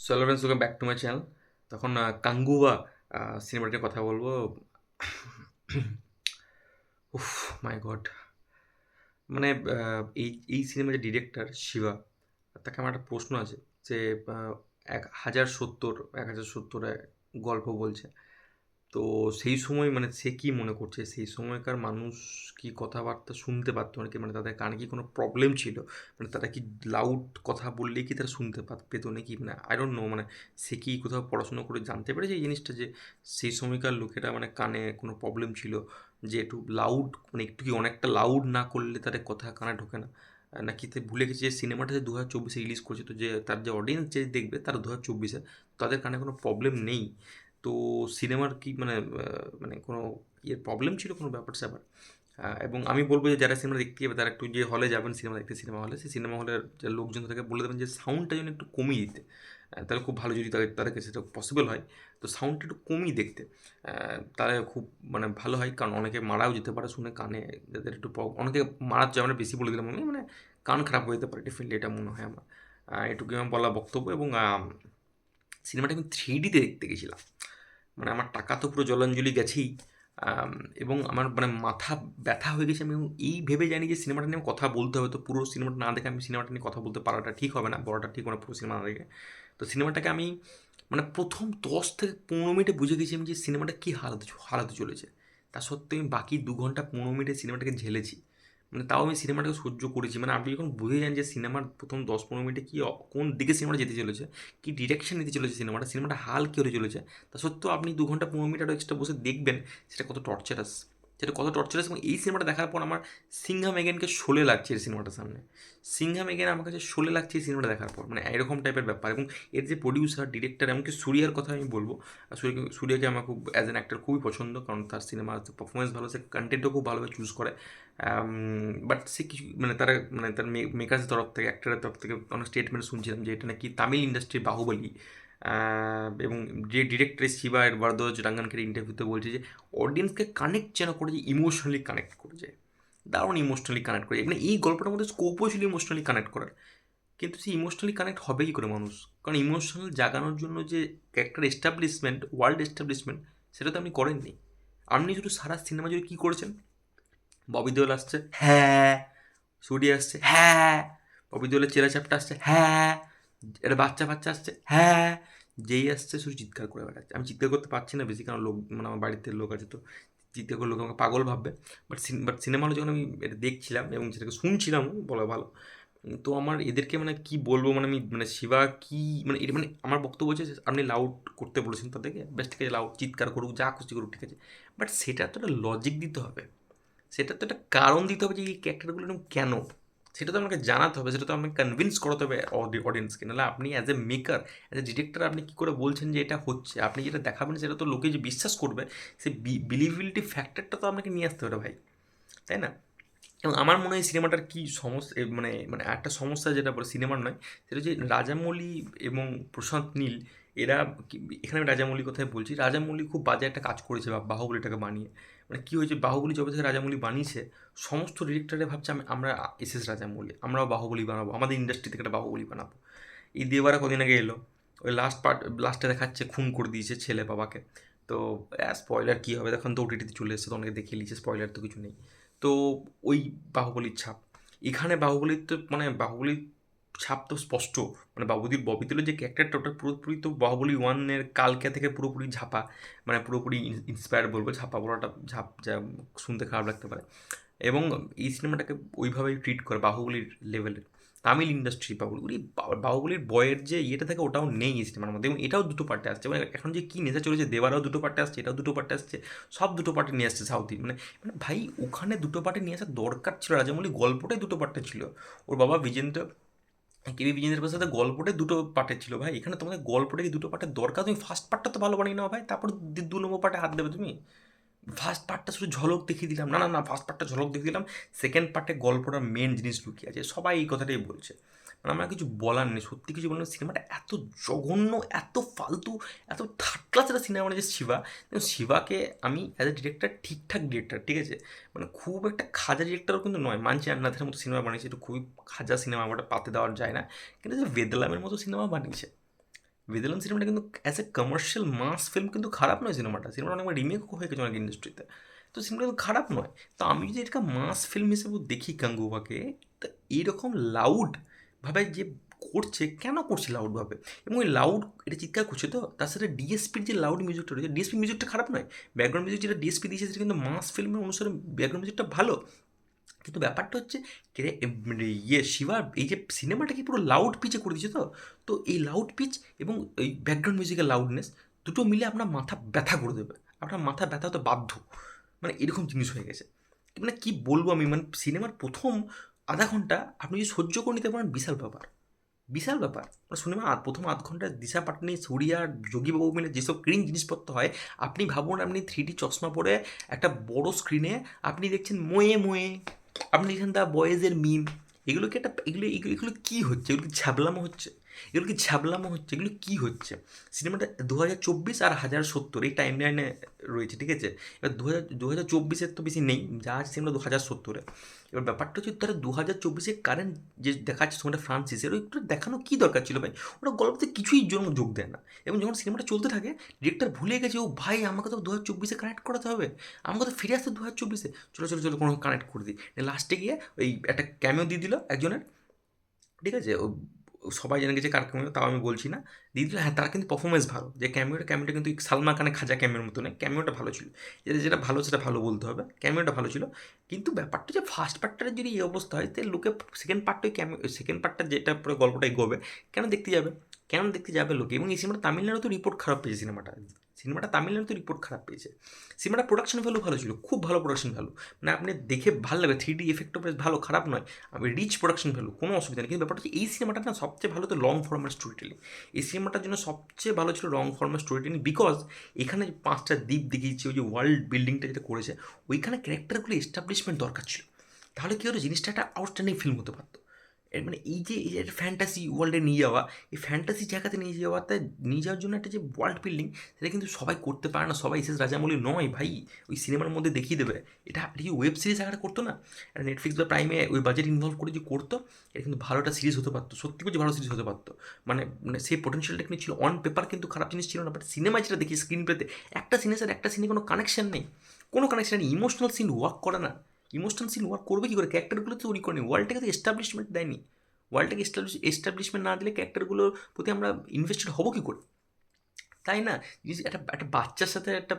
So hello friends welcome back to my channel তখন কাঙ্গুয়া কাঙ্গুবা সিনেমাটা কথা বলব। উফ মাই গড মানে এই এই সিনেমার যে ডিরেক্টর শিবা, তাকে আমার একটা প্রশ্ন আছে যে এক হাজার সত্তর, এক হাজার সত্তর গল্প বলছে। তো সেই সময় মানে সে কি মনে করছে? সেই সময়কার মানুষ কি কথাবার্তা শুনতে পারতো? নাকি মানে তাদের কানে কি কোনো প্রবলেম ছিল? মানে তারা কি লাউড কথা বললেই কি তারা শুনতে পাত- নাকি? মানে আই ডোন্ট নো মানে সে কি কোথাও পড়াশোনা করে জানতে পেরেছে এই জিনিসটা যে সেই সময়কার লোকেরা মানে কানে কোনো প্রবলেম ছিল যে একটু লাউড মানে একটু কি অনেকটা লাউড না করলে তাদের কথা কানে ঢোকে না? নাকি ভুলে গেছে যে সিনেমাটা যে দু হাজার চব্বিশে রিলিজ করছে? তো যে তার যে অডিয়েন্স যে দেখবে তার দু হাজার চব্বিশে, তাদের কানে কোনো প্রবলেম নেই। তো সিনেমার কি মানে মানে কোনো ইয়ের প্রবলেম ছিল কোনো ব্যাপার স্যাপার? এবং আমি বলব যে যারা সিনেমা দেখতে যাবে, তারা একটু যে হলে যাবেন, সিনেমা দেখতে, সিনেমা হলে সেই সিনেমা হলের লোকজন তাদেরকে বলে দেবেন যে সাউন্ডটা যেন একটু কমিয়ে দিতে। তাহলে খুব ভালো যদি তাদের, তাদেরকে সেটা পসিবল হয়। তো সাউন্ডটা একটু কমিয়ে দেখতে। তাহলে খুব মানে ভালো হয়। কারণ অনেকে মারাও যেতে পারে শুনে কানে, যাদের একটু অনেকে মারার চেয়ে বেশি বলে দিলাম আমি মানে কান খারাপ হয়ে যেতে পারে ডেফিনেটলি এটা মনে হয় আমার। এটুকুই আমার বলা বক্তব্য এবং সিনেমাটা আমি থ্রি ডিতে দেখতে গেছিলাম। মানে আমার টাকা তো পুরো জলাঞ্জলি গেছেই। এবং আমার মানে মাথা ব্যথা হয়ে গেছে, আমি এই ভেবে জানি যে সিনেমাটা নিয়ে কথা বলতে হবে। তো পুরো সিনেমাটা না দেখে আমি সিনেমাটা নিয়ে কথা বলতে পারাটা ঠিক হবে না বড়টা ঠিক হবে না পুরো সিনেমা না দেখে। তো সিনেমাটাকে আমি মানে প্রথম দশ থেকে পনেরো মিনিটে বুঝে গেছি আমি যে সিনেমাটা কী হারাতে হারাতে চলেছে। তা সত্ত্বেও আমি বাকি দু ঘণ্টা পনেরো মিনিটে সিনেমাটাকে ঝেলেছি। মানে তাও আমি সিনেমাটাকে সহ্য করেছি। মানে আপনি যখন বুঝে যান যে সিনেমার প্রথম দশ পনেরো মিনিটে কী কোন দিকে সিনেমাটা যেতে চলেছে, কী ডিরেকশন নিতে চলেছে সিনেমাটা সিনেমাটা হাল কী হতে চলেছে, তা সত্ত্বেও আপনি দু ঘণ্টা পনেরো মিনিট আরও এক্সট্রা বসে দেখবেন সেটা কত টর্চারাস সেটা কত টর্চারাস এবং এই সিনেমাটা দেখার পর আমার সিংহা মেগেনকে শোলে লাগছে এই সিনেমাটার সামনে। সিংহা মেগেন আমার কাছে শোলে লাগছে এই সিনেমাটা দেখার পর। মানে এরকম টাইপের ব্যাপার এবং এর যে প্রডিউসার ডিরেক্টর এমনকি সুরিয়ার কথা আমি বলব সূর্য সূর্যকে আমার খুব অ্যাজ অ্যান অ্যাক্টর খুবই পছন্দ, কারণ তার সিনেমার পারফরমেন্স ভালো, সে কন্টেন্টও খুব ভালোভাবে চুজ করে। বাট সে কিছু মানে তারা মানে তার মেকার্সের তরফ থেকে অ্যাক্টারের তরফ থেকে অনেক স্টেটমেন্ট শুনছিলাম যে এটা নাকি তামিল ইন্ডাস্ট্রির বাহুবলী। এবং যে ডিরেক্টর শিবা বরদোজ রাঙ্গানকে ইন্টারভিউতে বলছে যে অডিয়েন্সকে কানেক্ট যেন করে যে ইমোশনালি কানেক্ট করে যায়। দারুণ ইমোশনালি কানেক্ট করে মানে এই গল্পটার মধ্যে স্কোপও ছিল ইমোশনালি কানেক্ট করার। কিন্তু সে ইমোশনালি কানেক্ট হবে কি করে মানুষ। কারণ ইমোশনাল জাগানোর জন্য যে ক্যারেক্টার এস্টাবলিশমেন্ট ওয়ার্ল্ড এস্টাবলিশমেন্ট সেটা তো আপনি করেননি। আপনি শুধু সারা সিনেমা জুড়ে কী করেছেন? ববি দেওয়াল আসছে। হ্যাঁ। সুডি আসছে। হ্যাঁ। ববি দেওয়ালের চেলা চাপটা আসছে। হ্যাঁ। এটা বাচ্চা বাচ্চা আসছে। হ্যাঁ। যেই আসছে শুধু চিৎকার করে বেড়াচ্ছে। আমি চিৎকার করতে পারছি না বেশি কারণ লোক মানে আমার বাড়িতে লোক আছে তো। চিৎকার করে লোক আমাকে পাগল ভাববে। বাট বাট সিনেমা হলে যখন আমি এটা দেখছিলাম এবং সেটাকে শুনছিলাম বলা ভালো। তো আমার এদেরকে মানে কি বলব মানে আমি মানে শিবা কি মানে এটা মানে আমার বক্তব্য হচ্ছে আপনি লাউড করতে বলেছেন তাদেরকে। বেশ ঠিক আছে লাউড চিৎকার করুক যা খুশি করুক ঠিক আছে। বাট সেটা তো একটা লজিক দিতে হবে। সেটা তো একটা কারণ দিতে হবে যে এই ক্যারেক্টারগুলো কেন? সেটা তো আমাকে জানাতে হবে, সেটা তো আমাকে কনভিন্স করাতে হবে অডিয়েন্সকে নাহলে আপনি as a maker as a director আপনি কী করে বলছেন যে এটা হচ্ছে? আপনি যেটা দেখাবেন সেটা তো লোকে যে বিশ্বাস করবে সেই বিলিভিলিটি ফ্যাক্টরটা তো আপনাকে নিয়ে আসতে হবে ভাই। তাই না? এবং আমার মনে হয় সিনেমাটার কী সমস্যা মানে মানে একটা সমস্যা যেটা বলে সিনেমার নয়, সেটা হচ্ছে রাজামৌলি এবং প্রশান্ত নীল, এরা এখানে আমি রাজামৌলির কথাই বলছি, রাজামৌলি খুব বাজে একটা কাজ করেছে বাহুবলীটাকে বানিয়ে। মানে কী হয়েছে? বাহুবলী যবে থেকে রাজামৌলি বানিয়েছে, সমস্ত ডিরেক্টরে ভাবছে আমি, আমরা এস এস রাজামৌলি, আমরাও বাহুবলী বানাবো, আমাদের ইন্ডাস্ট্রি থেকে একটা বাহুবলী বানাবো। এই দেবারা কদিন আগে এলো, ওই লাস্ট পার্ট লাস্টে দেখাচ্ছে, খুন করে দিয়েছে ছেলে বাবাকে। তো স্পয়লার কী হবে? এখন তো ওটিটিতে চলে এসেছে, তো অনেকে দেখে নিয়েছে স্পয়লার তো কিছু নেই। তো, ওই বাহুবলীর ছাপ। এখানে বাহুবলীর তো মানে বাহুবলীর ছাপ তো স্পষ্ট। মানে বাবুদির ববিতুলের যে ক্যারেক্টারটা ওটা পুরোপুরি তো বাহুবলী ওয়ানের কালকে থেকে পুরোপুরি ঝাপা মানে পুরোপুরি ইন্সপায়ার বলব ছাপা বলাটা, ঝাপ যা শুনতে খারাপ লাগতে পারে। এবং এই সিনেমাটাকে ওইভাবেই ট্রিট করে বাহুবলীর লেভেলের তামিল ইন্ডাস্ট্রি বাহুবলী বাহুবলীর বয়ের যে ইয়েটা থাকে ওটাও নেই এই সিনেমার মধ্যে। এবং এটাও দুটো পার্টে আসছে। মানে এখন যে কী নেশা চলেছে, দেওয়ারাও দুটো পার্টে আসছে, এটাও দুটো পার্টে আসছে, সব দুটো পার্টে নিয়ে আসছে সাউথ। মানে মানে ভাই, ওখানে দুটো পার্টে নিয়ে আসার দরকার ছিল রাজামৌলি গল্পটাই দুটো পার্টে ছিল। ওর বাবা বিজেন্দ্র কেবি বিজেন্দ্রের প্রসাদের গল্পটাই দুটো পার্টের ছিল ভাই। এখানে তোমাদের গল্পটাকে দুটো পার্টের দরকার? তুমি ফার্স্ট পার্টটা তো ভালো বানিয়ে নাও ভাই, তারপর দু নম্বর পার্টে হাত দেবে তুমি। ফার্স্ট পার্টটা শুধু ঝলক দেখিয়ে দিলাম। না না না ফার্স্ট পার্টটা ঝলক দেখিয়ে দিলাম। সেকেন্ড পার্টে গল্পটার মেন জিনিস লুকিয়ে আছে। সবাই এই কথাটাই বলছে। মানে আমার কিছু বলার নেই। সত্যি কিছু বলার সিনেমাটা এত জঘন্য, এত ফালতু, এত থার্ড ক্লাস একটা সিনেমা বানিয়েছে শিবা। শিবাকে আমি অ্যাজ এ ডিরেক্টর ঠিকঠাক ডিরেক্টর ঠিক আছে? মানে খুব একটা খাজা ডিরেক্টরও কিন্তু নয়। মানছি আন্নাথের মতো সিনেমা বানিয়েছে। একটু খুবই খাজা সিনেমা ওটা পাতে দেওয়া যায় না। কিন্তু যে বেদলামের মতো সিনেমা বানিয়েছে। ভিদেলাম সিনেমাটা কিন্তু as a commercial mass film কিন্তু খারাপ নয় সিনেমাটা। সিনেমাটা অনেকবার রিমেক হয়ে গেছে অনেক ইন্ডাস্ট্রিতে তো সিনেমাটা কিন্তু খারাপ নয়। তো আমি যদি এটা মাস ফিল্ম হিসেবে দেখি গাঙ্গুবাকে তা এইরকম লাউডভাবে যে করছে, কেন করছে লাউডভাবে এবং ওই লাউড এটা চিৎকার করছে তো, তার সাথে ডিএসপির যে লাউড মিউজিকটা রয়েছে ডিএসপি মিউজিকটা খারাপ নয়। ব্যাকগ্রাউন্ড মিউজিক যেটা ডিএসপি দিয়েছে, সেটা কিন্তু মাস ফিল্মের অনুসারে ব্যাকগ্রাউন্ড মিউজিকটা ভালো। কিন্তু ব্যাপারটা হচ্ছে মানে ইয়ে শিবার এই যে সিনেমাটা কি পুরো লাউড পিচে করে দিয়েছে তো? তো এই লাউড পিচ এবং এই ব্যাকগ্রাউন্ড মিউজিকের লাউডনেস দুটো মিলে আপনার মাথা ব্যথা করে দেবে। আপনার মাথা ব্যথা হতে বাধ্য। মানে এরকম জিনিস হয়ে গেছে। মানে কী বলব আমি মানে সিনেমার প্রথম আধা ঘণ্টা আপনি যদি সহ্য করে নিতে পারেন, বিশাল ব্যাপার। বিশাল ব্যাপার। সিনেমা আর প্রথম আধ ঘন্টায় দিশা পাটনি, সুরিয়া, যোগীবাবু মিলে যেসব ক্রিন জিনিসপত্র হয়, আপনি ভাবুন আপনি থ্রি চশমা পরে একটা বড় স্ক্রিনে আপনি দেখছেন মোয়ে মোয়ে। আপনি দেখছেন দা বয়েজের মিম এগুলোকে একটা, এগুলো এগুলো কী হচ্ছে? এগুলো ছ্যাবলামো হচ্ছে? এগুলো কি ছ্যাবলামো হচ্ছে? এগুলো কী হচ্ছে? সিনেমাটা দু হাজার চব্বিশ আর হাজার সত্তর, এই টাইম লাইনে রয়েছে, ঠিক আছে? এবার দু হাজার দু হাজার চব্বিশের তো বেশি নেই, যা আছে সিনেমা দু হাজার সত্তরে। এবার ব্যাপারটা হচ্ছে তারা দু হাজার চব্বিশে কারেন্ট যে দেখাচ্ছে সিনেমাটা ফ্রান্সিসের, ওই একটু দেখানো কী দরকার ছিল ভাই? ওরা গল্পতে কিছুই জন্য যোগ দেয় না। এবং যখন সিনেমাটা চলতে থাকে ডিরেক্টর ভুলে গেছে, ও ভাই, আমাকে তো দু হাজার চব্বিশে কানেক্ট করাতে হবে। আমাকে তো ফিরে আসতে দু হাজার চব্বিশে। চলো চলো চলো, কোনো কানেক্ট করে দিই। লাস্টে গিয়ে ওই একটা ক্যামেও দিয়ে দিল একজনের, ঠিক আছে? ও সবাই জেনে গেছে কার ক্যামিও তাও আমি বলছি না। দিদি হ্যাঁ তার কিন্তু পারফরমেন্স ভালো। যে ক্যামিওটা ক্যামিওটা কিন্তু সালমা খানের খাজা ক্যামিওর মতো নয় ক্যামিওটা ভালো ছিল। যেটা যেটা ভালো, সেটা ভালো বলতে হবে। ক্যামিওটা ভালো ছিল। কিন্তু ব্যাপারটা যে ফার্স্ট পার্টটার যদি এই অবস্থা হয়, তাহলে লোকে সেকেন্ড পার্টটাই ক্যামিও সেকেন্ড পার্টটা যেটা পুরো গল্পটা এগোবে কেন দেখতে যাবে? কেন দেখতে যাবে লোকে? এবং এই সিনেমাটা তামিলনাড়ু তো রিপোর্ট খারাপ পেয়েছে সিনেমাটা সিনেমাটা তামিলনাড়ুতে রিপোর্ট খারাপ পেয়েছে। সিনেমাটা প্রোডাকশন ভ্যালু ভালো ছিল, খুব ভালো প্রোডাকশন ভ্যালু মানে আপনি দেখে ভালো লাগবে থ্রি ডি এফেক্টও বেশ ভালো, খারাপ নয়। আমি রিচ প্রোডাকশন ভ্যালু কোনো অসুবিধা নেই। কিন্তু ব্যাপারটা হচ্ছে এই সিনেমাটা না সবচেয়ে ভালো তো লং ফর্মের স্টোরি টেলিং এই সিনেমাটার জন্য সবচেয়ে ভালো ছিল লং ফর্মের স্টোরি টেলিং বিকজ এখানে পাঁচটা দ্বীপ দেখিয়েছে, ওই যে ওয়ার্ল্ড বিল্ডিংটা যেটা করেছে, ওইখানে ক্যারেক্টারগুলো এস্টাবলিশমেন্ট দরকার ছিল। তাহলে কী হলো জিনিসটা একটা আউটস্ট্যান্ডিং ফিল্ম হতে পারতো। এর মানে এই যে এই যে ফ্যান্টাসি ওয়ার্ল্ডে নিয়ে যাওয়া, এই ফ্যান্টাসি জায়গাতে নিয়ে যাওয়াতে নিয়ে যাওয়ার জন্য একটা যে ওয়ার্ল্ড বিল্ডিং সেটা কিন্তু সবাই করতে পারে না। সবাই এসএস রাজামৌলি নয় ভাই। ওই সিনেমার মধ্যে দেখিয়ে দেবে। এটা কি ওয়েব সিরিজ আকারে করতো না? এটা নেটফ্লিক্স বা প্রাইমে ওই বাজেট ইনভলভ করে যে করতো, এটা কিন্তু ভালো একটা সিরিজ হতে পারতো। সত্যি বলছি ভালো সিরিজ হতে পারতো। মানে মানে সেই পোটেন্সিয়ালটা কিন্তু ছিল অন পেপার কিন্তু খারাপ জিনিস ছিল না। বাট সিনেমায় যেটা দেখি স্ক্রিন প্লেতে একটা সিনের সাথে একটা সিনে কোনো কানেকশন নেই। কোনো কানেকশন নেই। ইমোশনাল সিন ওয়ার্ক করে না। ইমোশনাল সিন ওয়ার্ক করবে কী করে? ক্যারেক্টারগুলো তৈরি করেনি ওয়ার্ল্ডটাকে তো এস্টাবলিশমেন্ট দেয়নি। ওয়ার্ল্ডটাকে এস্টাবলিশ এস্টাবলিশমেন্ট না দিলে ক্যারেক্টারগুলোর প্রতি আমরা ইনভেস্টেড হব কী করে? তাই না? একটা একটা বাচ্চার সাথে একটা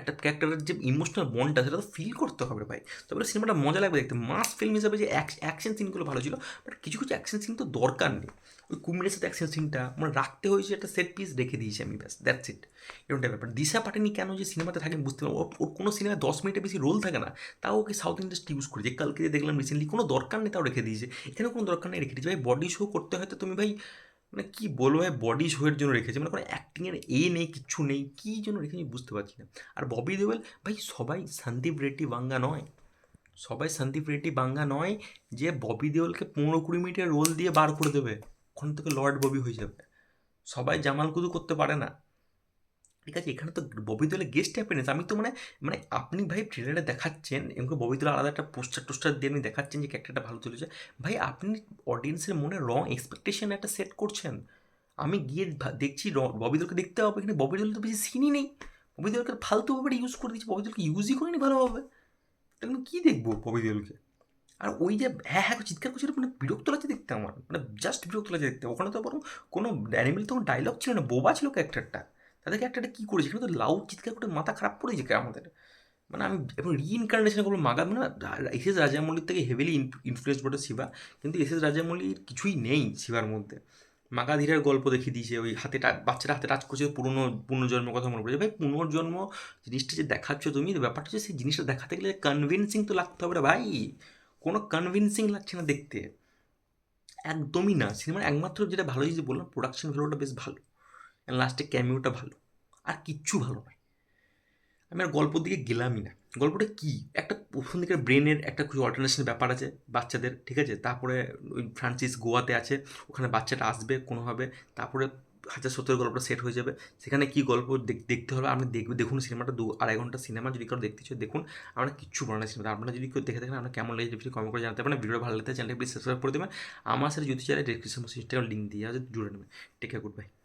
একটা ক্যারেক্টারের যে ইমোশনাল বন্ডটা সেটা তো ফিল করতে হবে ভাই। তবে সিনেমাটা মজা লাগবে দেখতে। মাস ফিল্ম হিসাবে যে অ্যাকশন সিনগুলো ভালো ছিল বাট কিছু কিছু অ্যাকশন সিন তো দরকার নেই। ওই কুমিরের সাথে অ্যাকশন সিনটা মানে রাখতে হয়েছে একটা সেট পিস রেখে দিয়েছি আমি, ব্যাস দ্যাটস ইট এরকম ব্যাপার। দিশা পাটেনি কেন যে সিনেমাতে থাকেন বুঝতে পারব? ওর কোনো সিনেমায় দশ মিনিটের বেশি রোল থাকে না। তাও ওকে সাউথ ইন্ডাস্ট্রি ইউজ করেছে। কালকে দেখলাম রিসেন্টলি কোনো দরকার নেই তাও রেখে দিয়েছে। এখানে কোনো দরকার নেই, রেখে দিয়েছে। ভাই বডি শো করতে হয় তো তুমি ভাই মানে কী বলব ভাই বডি শোয়ের জন্য রেখেছে। মানে কোনো অ্যাক্টিংয়ের এ নেই কিচ্ছু নেই, কী জন্য রেখেছে বুঝতে পারছি না। আর ববি দেওয়াল ভাই সবাই সন্দীপ রেড্ডি বাঙ্গা নয়। সবাই সন্দীপ রেড্ডি বাঙ্গা নয় যে ববি দেওয়ালকে পনেরো কুড়ি মিনিটের রোল দিয়ে বার করে দেবে। ওখান থেকে লর্ড ববি হয়ে যাবে। সবাই জামাল কুদু করতে পারে না। ঠিক আছে, এখানে তো ববি দেওয়ালে গেস্ট অ্যাপিয়ারেন্স আমি তো মানে মানে আপনি ভাই ট্রেলারে দেখাচ্ছেন এমনি ববি দেওয়াল আলাদা একটা পোস্টার টোস্টার দিয়ে আপনি দেখাচ্ছেন যে ক্যারেক্টারটা ভালো চলেছে ভাই আপনি অডিয়েন্সের মনে রং এক্সপেকটেশন একটা সেট করছেন। আমি গিয়ে দেখছি ববি দেওয়ালকে দেখতে হবে এখানে ববি দেওয়াল তো বেশি সিনই নেই। ববি দেওয়ালকে ফালতুভাবে ইউজ করে দিচ্ছি ববি দেওয়ালকে ইউজই করিনি ভালোভাবে। তাহলে কী দেখব ববি দেওয়ালকে আর ওই যে হ্যাঁ হ্যাঁ চিৎকার করছিল মানে বিরক্ত লাগছে দেখতে আমার মানে জাস্ট বিরক্ত লাগছে দেখতে। ওখানে তো বরং কোনো অ্যানিমেল তখন ডায়লগ ছিল না, বোবা ছিল ক্যারেক্টারটা তাদের ক্যারেক্টারটা কী করেছে? এখানে তো লাউড চিৎকার করে মাথা খারাপ পড়েছে আমাদের? মানে আমি এবং রিইনকার্নেশন করব মাগা মানে এস এস রাজামৌলির থেকে হেভিলি ইনফ্লুয়েন্স বটে শিবা। কিন্তু এস এস রাজামৌলির কিছুই নেই শিবার মধ্যে। মাগাধীরের গল্প দেখিয়ে দিয়েছে, ওই হাতে বাচ্চারা হাতে টাচ করছে, পুরনো পুনর্জন্মের কথা মনে পড়েছে ভাই, পুনর্জন্ম জিনিসটা যে দেখাচ্ছ তুমি ব্যাপারটা হচ্ছে সেই জিনিসটা দেখাতে গেলে কনভিনসিং তো লাগতে হবে রে ভাই। কোনো কনভিনসিং লাগছে না দেখতে। একদমই না। সিনেমার একমাত্র যেটা ভালো জিনিস বললাম প্রোডাকশন ভ্যালুটা বেশ ভালো। লাস্টে ক্যামিওটা ভালো। আর কিচ্ছু ভালো নয়। আমি আর গল্পর দিকে গেলামই না। গল্পটা কী? একটা প্রথম দিকের ব্রেনের একটা কিছু অল্টারনেশনের ব্যাপার আছে বাচ্চাদের, ঠিক আছে? তারপরে ওই ফ্রান্সিস গোয়াতে আছে, ওখানে বাচ্চাটা আসবে কোনোভাবে, তারপরে হাজার সত্তর গল্পটা সেট হয়ে যাবে। সেখানে কী গল্প দেখতে হবে? আপনি দেখবে দেখুন সিনেমাটা, দু আড়াই ঘণ্টা সিনেমা যদি কারও দেখতে চাই দেখুন। আমরা কিচ্ছু বলো না সিনেমা আপনারা যদি কেউ দেখে দেখেন আপনার কেমন লেগেছে ভিডিও কমেন্ট করে জানাতে পারেন। ভিডিও ভালো লাগতে চ্যানেলটি প্লিজ সাবস্ক্রাইব করে দেবেন। আমার সাথে যদি চাই ডিসক্রিপশন সিস্টেম লিঙ্ক দিয়ে আছে, জুড়ে নেবেন। Take good bye